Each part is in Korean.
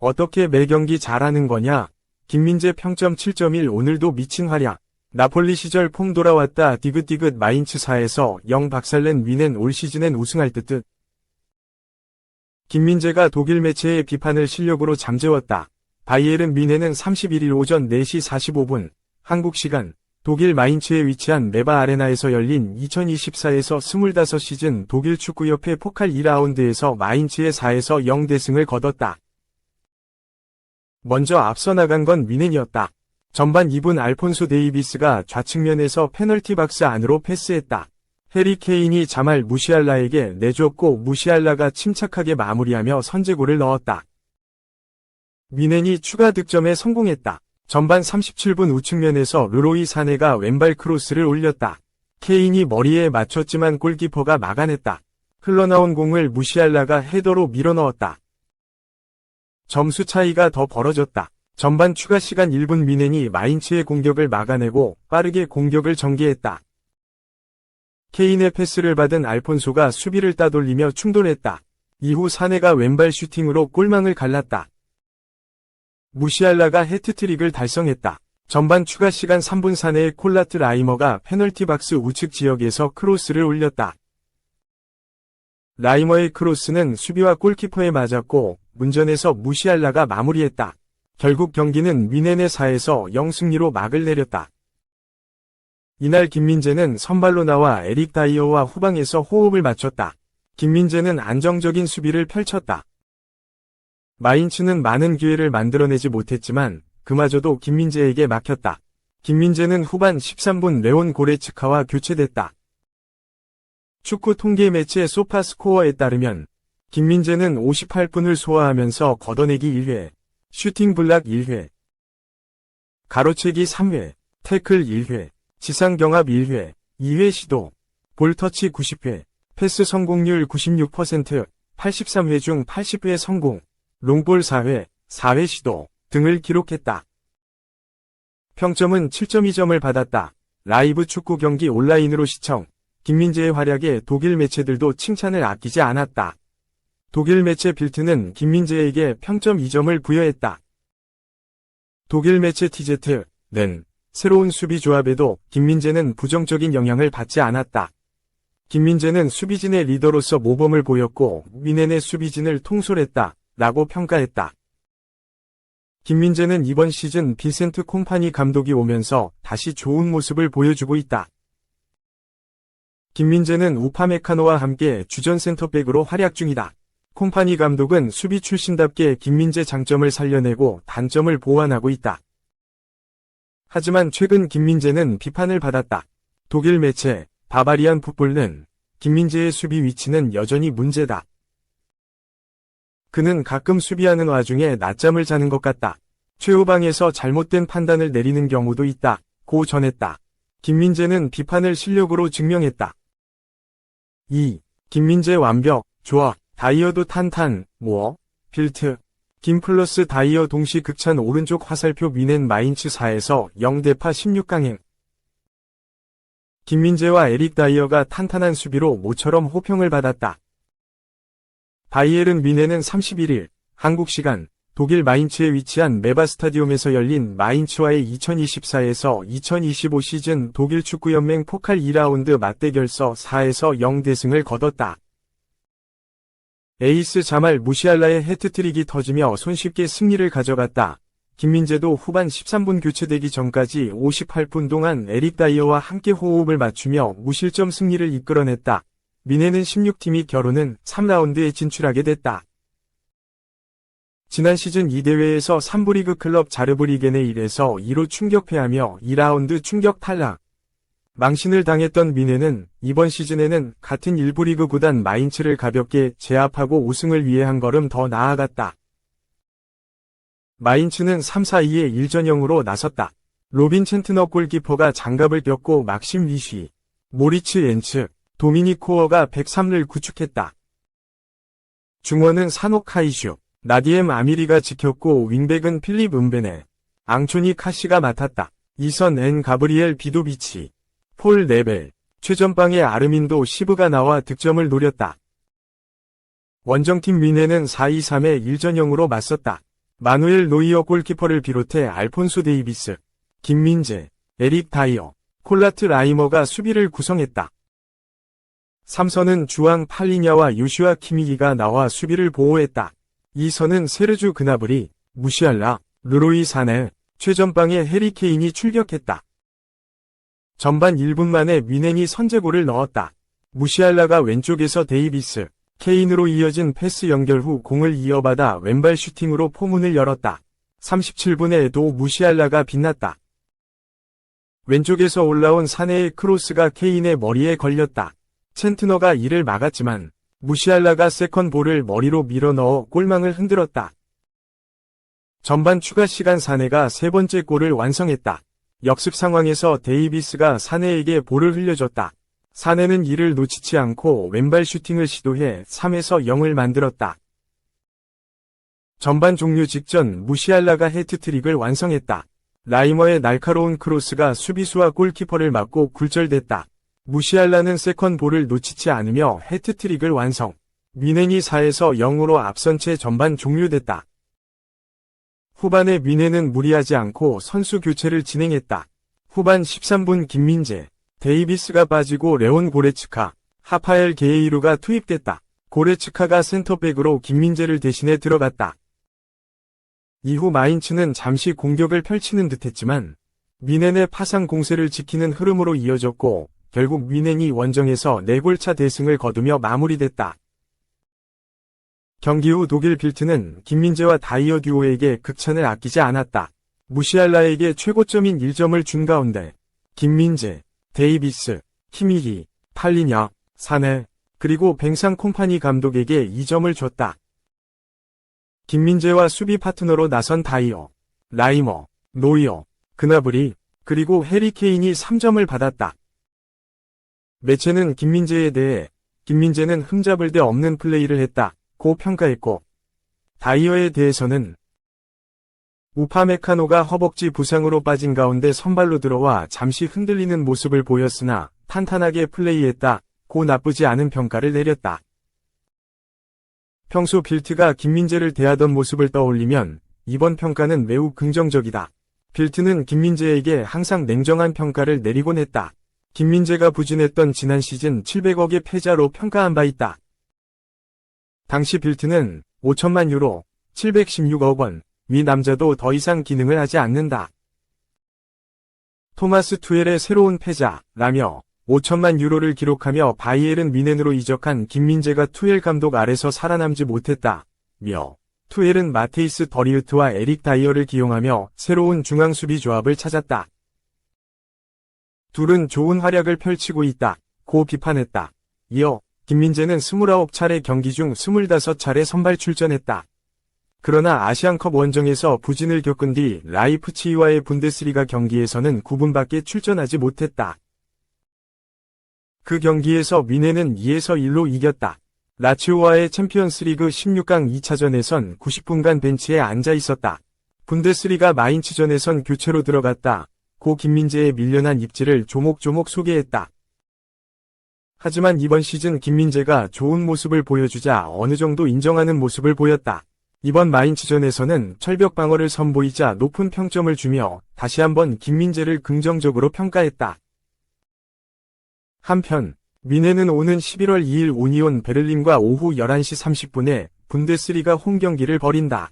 어떻게 매 경기 잘하는 거냐? 김민재 평점 7.1 오늘도 미친 활약. 나폴리 시절 폼 돌아왔다 디귿디귿 마인츠 4에서 0 박살낸 위넨 올 시즌엔 우승할 듯 듯. 김민재가 독일 매체의 비판을 실력으로 잠재웠다. 바이에른 미네는 31일 오전 4시 45분 한국 시간 독일 마인츠에 위치한 메바 아레나에서 열린 2024에서 25시즌 독일 축구협회 포칼 2라운드에서 마인츠의 4에서 0 대승을 거뒀다. 먼저 앞서 나간 건 미넨이었다. 전반 2분 알폰소 데이비스가 좌측면에서 페널티 박스 안으로 패스했다. 해리 케인이 자말 무시알라에게 내줬고 무시알라가 침착하게 마무리하며 선제골을 넣었다. 미넨이 추가 득점에 성공했다. 전반 37분 우측면에서 르로이 사네가 왼발 크로스를 올렸다. 케인이 머리에 맞췄지만 골키퍼가 막아냈다. 흘러나온 공을 무시알라가 헤더로 밀어넣었다. 점수 차이가 더 벌어졌다. 전반 추가 시간 1분 미넨이 마인츠의 공격을 막아내고 빠르게 공격을 전개했다. 케인의 패스를 받은 알폰소가 수비를 따돌리며 충돌했다. 이후 사네가 왼발 슈팅으로 골망을 갈랐다. 무시알라가 해트트릭을 달성했다. 전반 추가 시간 3분 사내의 콜라트 라이머가 페널티 박스 우측 지역에서 크로스를 올렸다. 라이머의 크로스는 수비와 골키퍼에 맞았고 문전에서 무시알라가 마무리했다. 결국 경기는 미넨의 4에서 0승리로 막을 내렸다. 이날 김민재는 선발로 나와 에릭 다이어와 후방에서 호흡을 맞췄다. 김민재는 안정적인 수비를 펼쳤다. 마인츠는 많은 기회를 만들어내지 못했지만 그마저도 김민재에게 막혔다. 김민재는 후반 13분 레온 고레츠카와 교체됐다. 축구 통계 매체 소파 스코어에 따르면 김민재는 58분을 소화하면서 걷어내기 1회, 슈팅 블락 1회, 가로채기 3회, 태클 1회, 지상 경합 1회, 2회 시도, 볼 터치 90회, 패스 성공률 96%, 83회 중 80회 성공, 롱볼 4회, 4회 시도 등을 기록했다. 평점은 7.2점을 받았다. 라이브 축구 경기 온라인으로 시청. 김민재의 활약에 독일 매체들도 칭찬을 아끼지 않았다. 독일 매체 빌트는 김민재에게 평점 2점을 부여했다. 독일 매체 TZ는 새로운 수비 조합에도 김민재는 부정적인 영향을 받지 않았다. 김민재는 수비진의 리더로서 모범을 보였고 미넨의 수비진을 통솔했다. 라고 평가했다. 김민재는 이번 시즌 비센트 콤파니 감독이 오면서 다시 좋은 모습을 보여주고 있다. 김민재는 우파메카노와 함께 주전 센터백으로 활약 중이다. 콤파니 감독은 수비 출신답게 김민재 장점을 살려내고 단점을 보완하고 있다. 하지만 최근 김민재는 비판을 받았다. 독일 매체 바바리안 풋볼은 김민재의 수비 위치는 여전히 문제다. 그는 가끔 수비하는 와중에 낮잠을 자는 것 같다. 최후방에서 잘못된 판단을 내리는 경우도 있다. 고 전했다. 김민재는 비판을 실력으로 증명했다. 2. 김민재 완벽, 좋아, 다이어도 탄탄, 뭐, 필트. 김 플러스 다이어 동시 극찬 오른쪽 화살표 미넨 마인츠 4에서 0대파 16강행. 김민재와 에릭 다이어가 탄탄한 수비로 모처럼 호평을 받았다. 바이에른 미네는 31일 한국 시간 독일 마인츠에 위치한 메바 스타디움에서 열린 마인츠와의 2024에서 2025 시즌 독일 축구연맹 포칼 2라운드 맞대결서 4에서 0 대승을 거뒀다. 에이스 자말 무시알라의 해트트릭이 터지며 손쉽게 승리를 가져갔다. 김민재도 후반 13분 교체되기 전까지 58분 동안 에릭 다이어와 함께 호흡을 맞추며 무실점 승리를 이끌어냈다. 미네는 16팀이 결혼은 3라운드에 진출하게 됐다. 지난 시즌 이 대회에서 3부 리그 클럽 자르브리겐에 1에서 2로 충격패하며 2라운드 충격 탈락. 망신을 당했던 미네는 이번 시즌에는 같은 1부 리그 구단 마인츠를 가볍게 제압하고 우승을 위해 한 걸음 더 나아갔다. 마인츠는 3-4-2의 1전형으로 나섰다. 로빈 챈트너 골키퍼가 장갑을 꼈고 막심 리쉬, 모리츠 엔츠, 도미니 코어가 103를 구축했다. 중원은 산호 카이슈, 나디엠 아미리가 지켰고 윙백은 필립 은베네, 앙초니 카시가 맡았다. 이선 엔 가브리엘 비도비치, 폴 네벨, 최전방의 아르민도 시브가 나와 득점을 노렸다. 원정팀 위네는 4-2-3의 1전형으로 맞섰다. 마누엘 노이어 골키퍼를 비롯해 알폰소 데이비스, 김민재, 에릭 다이어, 콜라트 라이머가 수비를 구성했다. 삼선은 주앙 팔리냐와 유슈아 키미기가 나와 수비를 보호했다. 이선은 세르주 그나브리, 무시알라, 르로이 사네, 최전방에 해리케인이 출격했다. 전반 1분 만에 위넨이 선제골을 넣었다. 무시알라가 왼쪽에서 데이비스, 케인으로 이어진 패스 연결 후 공을 이어받아 왼발 슈팅으로 포문을 열었다. 37분에도 무시알라가 빛났다. 왼쪽에서 올라온 사내의 크로스가 케인의 머리에 걸렸다. 첸트너가 이를 막았지만 무시알라가 세컨 볼을 머리로 밀어 넣어 골망을 흔들었다. 전반 추가 시간 사내가 세 번째 골을 완성했다. 역습 상황에서 데이비스가 사내에게 볼을 흘려줬다. 사내는 이를 놓치지 않고 왼발 슈팅을 시도해 3에서 0을 만들었다. 전반 종료 직전 무시알라가 헤트트릭을 완성했다. 라이머의 날카로운 크로스가 수비수와 골키퍼를 맞고 굴절됐다. 무시알라는 세컨 볼을 놓치지 않으며 헤트트릭을 완성. 미넨이 4에서 0으로 앞선 채 전반 종료됐다. 후반에 미넨은 무리하지 않고 선수 교체를 진행했다. 후반 13분 김민재, 데이비스가 빠지고 레온 고레츠카, 하파엘 게이루가 투입됐다. 고레츠카가 센터백으로 김민재를 대신해 들어갔다. 이후 마인츠는 잠시 공격을 펼치는 듯했지만 미넨의 파상 공세를 지키는 흐름으로 이어졌고 결국 미넨이 원정에서 4골차 대승을 거두며 마무리됐다. 경기 후 독일 빌트는 김민재와 다이어 듀오에게 극찬을 아끼지 않았다. 무시알라에게 최고점인 1점을 준 가운데 김민재, 데이비스, 키미기, 팔리냐, 사네, 그리고 뱅상 콤파니 감독에게 2점을 줬다. 김민재와 수비 파트너로 나선 다이어, 라이머, 노이어, 그나브리, 그리고 해리케인이 3점을 받았다. 매체는 김민재에 대해 김민재는 흠잡을 데 없는 플레이를 했다. 고 평가했고 다이어에 대해서는 우파메카노가 허벅지 부상으로 빠진 가운데 선발로 들어와 잠시 흔들리는 모습을 보였으나 탄탄하게 플레이했다. 고 나쁘지 않은 평가를 내렸다. 평소 빌트가 김민재를 대하던 모습을 떠올리면 이번 평가는 매우 긍정적이다. 빌트는 김민재에게 항상 냉정한 평가를 내리곤 했다. 김민재가 부진했던 지난 시즌 700억의 패자로 평가한 바 있다. 당시 빌트는 5천만 유로, 716억 원, 위 남자도 더 이상 기능을 하지 않는다. 토마스 투엘의 새로운 패자, 라며 5천만 유로를 기록하며 바이에른 미넨으로 이적한 김민재가 투엘 감독 아래서 살아남지 못했다. 며 투엘은 마테이스 더리우트와 에릭 다이어를 기용하며 새로운 중앙 수비 조합을 찾았다. 둘은 좋은 활약을 펼치고 있다. 고 비판했다. 이어 김민재는 29차례 경기 중 25차례 선발 출전했다. 그러나 아시안컵 원정에서 부진을 겪은 뒤 라이프치히와의 분데스리가 경기에서는 9분밖에 출전하지 못했다. 그 경기에서 미네는 2에서 1로 이겼다. 라치오와의 챔피언스리그 16강 2차전에선 90분간 벤치에 앉아 있었다. 분데스리가 마인츠전에선 교체로 들어갔다. 고 김민재의 밀려난 입지를 조목조목 소개했다. 하지만 이번 시즌 김민재가 좋은 모습을 보여주자 어느 정도 인정하는 모습을 보였다. 이번 마인츠전에서는 철벽 방어를 선보이자 높은 평점을 주며 다시 한번 김민재를 긍정적으로 평가했다. 한편 미네는 오는 11월 2일 오니온 베를린과 오후 11시 30분에 분데스리가 홈경기를 벌인다.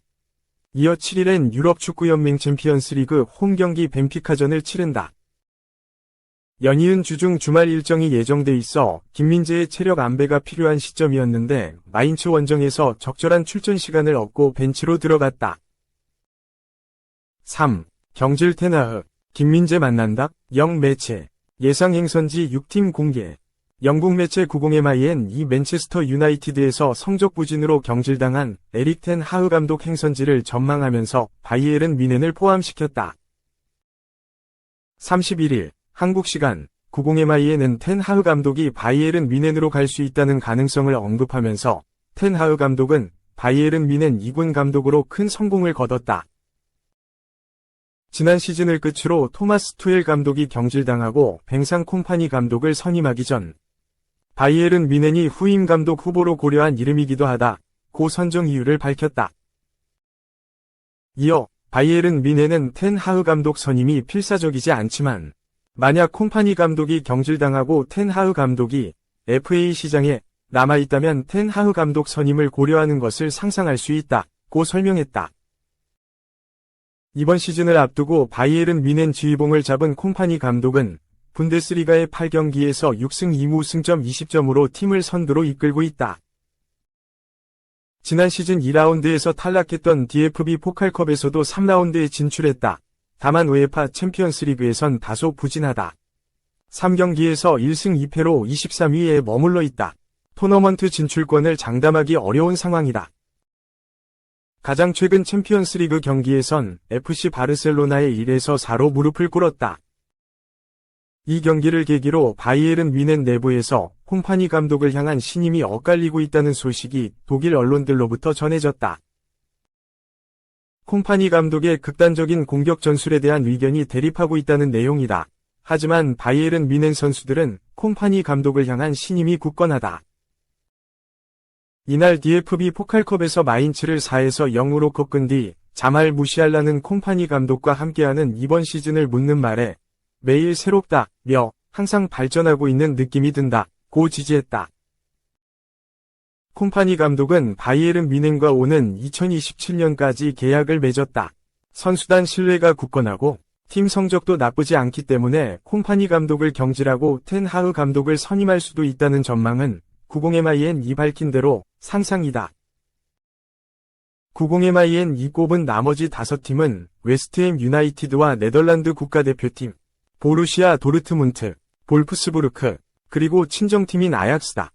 이어 7일엔 유럽축구연맹 챔피언스리그 홈경기 벤피카전을 치른다. 연이은 주중 주말 일정이 예정돼 있어 김민재의 체력 안배가 필요한 시점이었는데 마인츠 원정에서 적절한 출전 시간을 얻고 벤치로 들어갔다. 3. 경질 테나흐 김민재 만난다. 영 매체 예상 행선지 6팀 공개 영국 매체 90MIN 이 맨체스터 유나이티드에서 성적 부진으로 경질당한 에릭 텐 하흐 감독 행선지를 전망하면서 바이에른 미넨을 포함시켰다. 31일 한국 시간 90MIN은 텐 하흐 감독이 바이에른 미넨으로 갈 수 있다는 가능성을 언급하면서 텐 하흐 감독은 바이에른 미넨 2군 감독으로 큰 성공을 거뒀다. 지난 시즌을 끝으로 토마스 투엘 감독이 경질당하고 뱅상 콤파니 감독을 선임하기 전 바이에른 미넨이 후임 감독 후보로 고려한 이름이기도 하다. 고 선정 이유를 밝혔다. 이어 바이에른 미네는 텐 하흐 감독 선임이 필사적이지 않지만 만약 콤파니 감독이 경질당하고 텐 하흐 감독이 FA 시장에 남아있다면 텐 하흐 감독 선임을 고려하는 것을 상상할 수 있다고 설명했다. 이번 시즌을 앞두고 바이에른 미넨 지휘봉을 잡은 콤파니 감독은 분데스리가의 8경기에서 6승 2무 승점 20점으로 팀을 선두로 이끌고 있다. 지난 시즌 2라운드에서 탈락했던 DFB 포칼컵에서도 3라운드에 진출했다. 다만 우에파 챔피언스 리그에선 다소 부진하다. 3경기에서 1승 2패로 23위에 머물러 있다. 토너먼트 진출권을 장담하기 어려운 상황이다. 가장 최근 챔피언스 리그 경기에선 FC 바르셀로나의 1에서 4로 무릎을 꿇었다. 이 경기를 계기로 바이에른 미넨 내부에서 콤파니 감독을 향한 신임이 엇갈리고 있다는 소식이 독일 언론들로부터 전해졌다. 콤파니 감독의 극단적인 공격 전술에 대한 의견이 대립하고 있다는 내용이다. 하지만 바이에른 미넨 선수들은 콤파니 감독을 향한 신임이 굳건하다. 이날 DFB 포칼컵에서 마인츠를 4에서 0으로 꺾은 뒤 자말 무시할라는 콤파니 감독과 함께하는 이번 시즌을 묻는 말에 매일 새롭다, 며 항상 발전하고 있는 느낌이 든다, 고 지지했다. 콤파니 감독은 바이에른 미넨과 오는 2027년까지 계약을 맺었다. 선수단 신뢰가 굳건하고 팀 성적도 나쁘지 않기 때문에 콤파니 감독을 경질하고 텐 하흐 감독을 선임할 수도 있다는 전망은 90MIN 이 밝힌 대로 상상이다. 90MIN 이 꼽은 나머지 다섯 팀은 웨스트햄 유나이티드와 네덜란드 국가대표팀, 보루시아 도르트문트, 볼프스부르크, 그리고 친정팀인 아약스다.